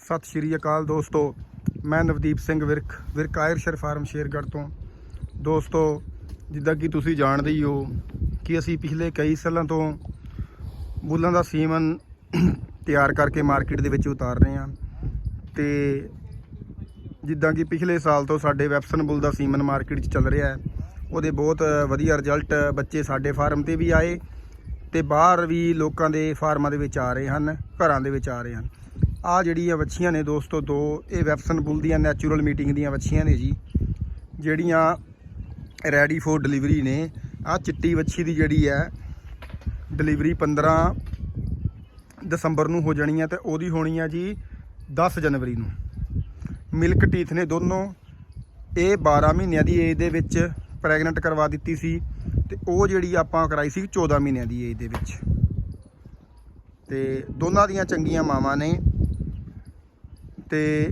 ਸਤਿ ਸ਼੍ਰੀ ਅਕਾਲ ਦੋਸਤੋ, ਮੈਂ ਨਵਦੀਪ ਸਿੰਘ ਵਿਰਕ ਵਿਰਕ ਆਇਰਸ਼ਰ ਫਾਰਮ ਸ਼ੇਰਗੜ੍ਹ ਤੋਂ। ਦੋਸਤੋ, ਜਿੱਦਾਂ ਕਿ ਤੁਸੀਂ ਜਾਣਦੇ ਹੀ ਹੋ ਕਿ ਅਸੀਂ ਪਿਛਲੇ ਕਈ ਸਾਲਾਂ ਤੋਂ ਬੁੱਲਾਂ ਦਾ ਸੀਮਨ ਤਿਆਰ ਕਰਕੇ ਮਾਰਕੀਟ ਦੇ ਵਿੱਚ ਉਤਾਰ ਰਹੇ ਹਾਂ ਤੇ ਜਿੱਦਾਂ ਕਿ ਪਿਛਲੇ ਸਾਲ ਤੋਂ ਸਾਡੇ ਵੈਪਸਨ ਬੁੱਲ ਦਾ ਸੀਮਨ ਮਾਰਕੀਟ 'ਚ ਚੱਲ ਰਿਹਾ ਹੈ। ਉਹਦੇ ਬਹੁਤ ਵਧੀਆ ਰਿਜ਼ਲਟ ਬੱਚੇ ਸਾਡੇ ਫਾਰਮ ਤੇ ਵੀ ਆਏ ਤੇ ਬਾਹਰ ਵੀ ਲੋਕਾਂ ਦੇ ਫਾਰਮਾਂ ਦੇ ਵਿੱਚ ਆ ਰਹੇ ਹਨ, ਘਰਾਂ ਦੇ ਵਿੱਚ ਆ ਰਹੇ ਹਨ। ਆ ਜਿਹੜੀਆਂ ਵੱਛੀਆਂ ਨੇ ਦੋਸਤੋ, ਦੋ ਇਹ ਵੈਪਸਨ ਬੁੱਲ ਦੀਆਂ ਨੈਚੁਰਲ ਮੀਟਿੰਗ ਦੀਆਂ ਵੱਛੀਆਂ ਨੇ ਜੀ। ਜਿਹੜੀਆਂ ਰੈਡੀ ਫੋਰ ਡਿਲੀਵਰੀ ਨੇ। ਆ ਚਿੱਟੀ ਵੱਛੀ ਦੀ ਜਿਹੜੀ ਹੈ ਡਿਲੀਵਰੀ 15 ਦਸੰਬਰ ਨੂੰ ਹੋ ਜਾਣੀ ਹੈ ਤੇ ਉਹਦੀ ਹੋਣੀ ਹੈ ਜੀ 10 ਜਨਵਰੀ ਨੂੰ। ਮਿਲਕ ਟੀਥ ਨੇ ਦੋਨੋਂ। ਇਹ 12 ਮਹੀਨਿਆਂ ਦੀ ਏਜ ਦੇ ਵਿੱਚ ਪ੍ਰੈਗਨੈਂਟ ਕਰਵਾ ਦਿੱਤੀ ਸੀ ਤੇ ਉਹ ਜਿਹੜੀ ਆਪਾਂ ਕਰਾਈ ਸੀ 14 ਮਹੀਨਿਆਂ ਦੀ ਏਜ ਦੇ ਵਿੱਚ। ਤੇ ਦੋਨਾਂ ਦੀਆਂ ਚੰਗੀਆਂ ਮਾਵਾਂ ਨੇ। ਤੇ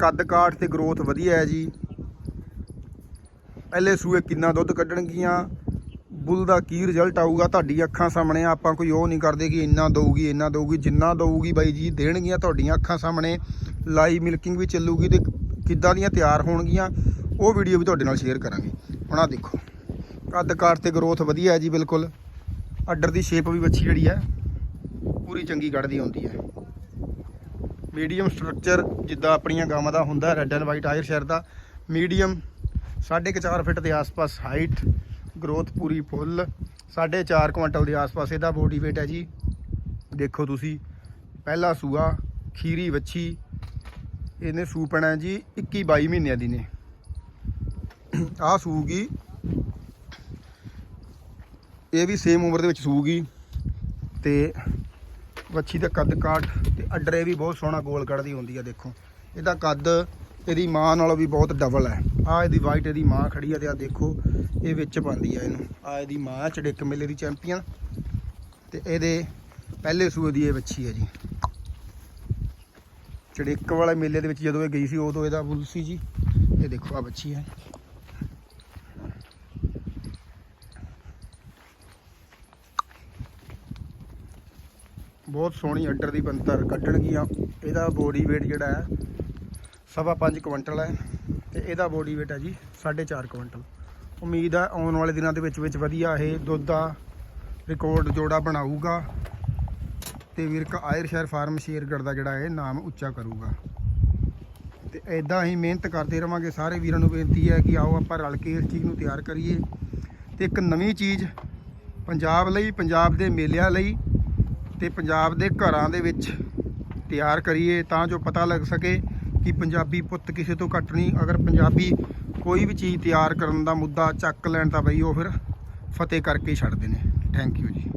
ਕੱਦ ਕਾਠ ਤੇ ਗਰੋਥ ਵਧੀਆ ਹੈ ਜੀ। ਪਹਿਲੇ ਸੂਏ ਕਿੰਨਾ ਦੁੱਧ ਕੱਢਣਗੀਆਂ, ਬੁੱਲ ਦਾ ਕੀ ਰਿਜ਼ਲਟ ਆਊਗਾ, ਤੁਹਾਡੀ ਅੱਖਾਂ ਸਾਹਮਣੇ ਆਪਾਂ ਕੋਈ ਉਹ ਨਹੀਂ ਕਰਦੇ ਕਿ ਇੰਨਾ ਦਊਗੀ ਇੰਨਾ ਦਊਗੀ, ਜਿੰਨਾ ਦਊਗੀ ਬਾਈ ਜੀ, ਦੇਣਗੀਆਂ ਤੁਹਾਡੀਆਂ ਅੱਖਾਂ ਸਾਹਮਣੇ ਲਾਈਵ ਮਿਲਕਿੰਗ ਵੀ ਚੱਲੂਗੀ ਤੇ ਕਿੱਦਾਂ ਦੀਆਂ ਤਿਆਰ ਹੋਣਗੀਆਂ, ਉਹ ਵੀਡੀਓ ਵੀ ਤੁਹਾਡੇ ਨਾਲ ਸ਼ੇਅਰ ਕਰਾਂਗੇ। ਹੁਣ ਆਹ ਦੇਖੋ, ਕੱਦ ਕਾਠ ਤੇ ਗਰੋਥ ਵਧੀਆ ਹੈ ਜੀ, ਬਿਲਕੁਲ। ਅੱਡਰ ਦੀ ਸ਼ੇਪ ਵੀ ਵੱਛੀ ਜਿਹੜੀ ਹੈ, ਪੂਰੀ ਚੰਗੀ ਕੱਢਦੀ ਹੁੰਦੀ ਹੈ। ਮੀਡੀਅਮ ਸਟਰਕਚਰ ਜਿੱਦਾਂ ਆਪਣੀਆਂ ਗਾਵਾਂ ਦਾ ਹੁੰਦਾ ਰੈੱਡ ਐਂਡ ਵਾਈਟ ਆਇਰ ਸ਼ਹਿਰ ਦਾ, ਮੀਡੀਅਮ 4.5 ਫਿਟ ਦੇ ਆਸ-ਪਾਸ ਹਾਈਟ ਗਰੋਥ ਪੂਰੀ ਫੁੱਲ 4.5 ਕੁਇੰਟਲ ਦੇ ਆਸ-ਪਾਸ ਇਹਦਾ ਬੋਡੀ weight ਹੈ ਜੀ। ਦੇਖੋ ਤੁਸੀਂ, ਪਹਿਲਾ ਸੂਆ, ਖੀਰੀ ਵੱਛੀ, ਇਹਨੇ ਸੂ ਪੈਣਾ ਜੀ 21 22 ਮਹੀਨਿਆਂ ਦੀ ਨੇ। ਆਹ ਸੂਗੀ, ਇਹ ਵੀ ਸੇਮ ਉਮਰ ਦੇ ਵਿੱਚ ਸੂਗੀ ਤੇ ਵੱਛੀ ਦਾ ਕੱਦ ਕਾਠ ਤੇ ਅੱਡਰੇ ਵੀ ਬਹੁਤ ਸੋਹਣਾ ਗੋਲ ਕੱਢਦੀ ਹੁੰਦੀ ਆ, ਦੇਖੋ। ਇਹਦਾ ਕੱਦ ਇਹਦੀ ਮਾਂ ਨਾਲੋਂ ਵੀ ਬਹੁਤ ਡਬਲ ਹੈ। ਆ ਇਹਦੀ ਵਾਈਟ ਇਹਦੀ ਮਾਂ ਖੜੀ ਆ ਤੇ ਆ ਦੇਖੋ, ਇਹ ਵਿੱਚ ਪਾਉਂਦੀ ਆ ਇਹਨੂੰ। ਆ ਇਹਦੀ ਮਾਂ ਚੜਿੱਕ ਮੇਲੇ ਦੀ ਚੈਂਪੀਅਨ ਤੇ ਇਹਦੇ ਪਹਿਲੇ ਸੂਏ ਦੀ ਇਹ ਵੱਛੀ ਹੈ ਜੀ। ਚੜਿੱਕ ਵਾਲੇ ਮੇਲੇ ਦੇ ਵਿੱਚ ਜਦੋਂ ਇਹ ਗਈ ਸੀ, ਉਦੋਂ ਇਹਦਾ ਬੁੱਲ ਸੀ ਜੀ। ਇਹ ਦੇਖੋ ਆ ਵੱਛੀ ਹੈ। ਬਹੁਤ ਸੋਹਣੀ ਅੱਡਰ ਦੀ ਬੰਤਰ ਕੱਢਣਗੀਆਂ। ਇਹਦਾ ਬੋਡੀ weight ਜਿਹੜਾ ਹੈ, ਸਵਾ ਪੰਜ ਕੁਇੰਟਲ ਹੈ ਤੇ ਇਹਦਾ ਬੋਡੀ weight ਹੈ ਜੀ 4.5 ਕੁਇੰਟਲ। ਉਮੀਦ ਹੈ ਆਉਣ ਵਾਲੇ ਦਿਨਾਂ ਦੇ ਵਿੱਚ ਵਿੱਚ ਵਧੀਆ ਇਹ ਦੁੱਧ ਦਾ ਰਿਕਾਰਡ ਜੋੜਾ ਬਣਾਊਗਾ ਤੇ ਵਿਰਕ ਆਇਰ ਸ਼ਹਿਰ ਫਾਰਮ ਸ਼ੇਰਗੜ ਦਾ ਜਿਹੜਾ ਇਹ ਨਾਮ ਉੱਚਾ ਕਰੂਗਾ। ਤੇ ਐਦਾਂ ਹੀ ਮਿਹਨਤ ਕਰਦੇ ਰਵਾਂਗੇ ਸਾਰੇ ਵੀਰਾਂ ਨੂੰ ਬੇਨਤੀ ਹੈ ਕਿ ਆਓ ਆਪਾਂ ਰਲ ਕੇ ਇਸ ਚੀਜ਼ ਨੂੰ ਤਿਆਰ ਕਰੀਏ। ਤੇ ਇੱਕ ਨਵੀਂ ਚੀਜ਼ ਪੰਜਾਬ ਲਈ, ਪੰਜਾਬ ਦੇ ਮੇਲਿਆਂ ਲਈ ਤੇ ਪੰਜਾਬ ਦੇ ਘਰਾਂ ਦੇ ਵਿੱਚ ਤਿਆਰ ਕਰੀਏ ਤਾਂ ਜੋ ਪਤਾ ਲੱਗ ਸਕੇ ਕਿ ਪੰਜਾਬੀ ਪੁੱਤ ਕਿਸੇ ਤੋਂ ਘੱਟ ਨਹੀਂ। ਅਗਰ ਪੰਜਾਬੀ ਕੋਈ ਵੀ ਚੀਜ਼ ਤਿਆਰ ਕਰਨ ਦਾ ਮੁੱਦਾ ਚੱਕ ਲੈਣ ਤਾਂ ਬਈ ਉਹ ਫਿਰ ਫਤਿਹ ਕਰਕੇ ਹੀ ਛੱਡਦੇ ਨੇ। ਥੈਂਕ ਯੂ ਜੀ।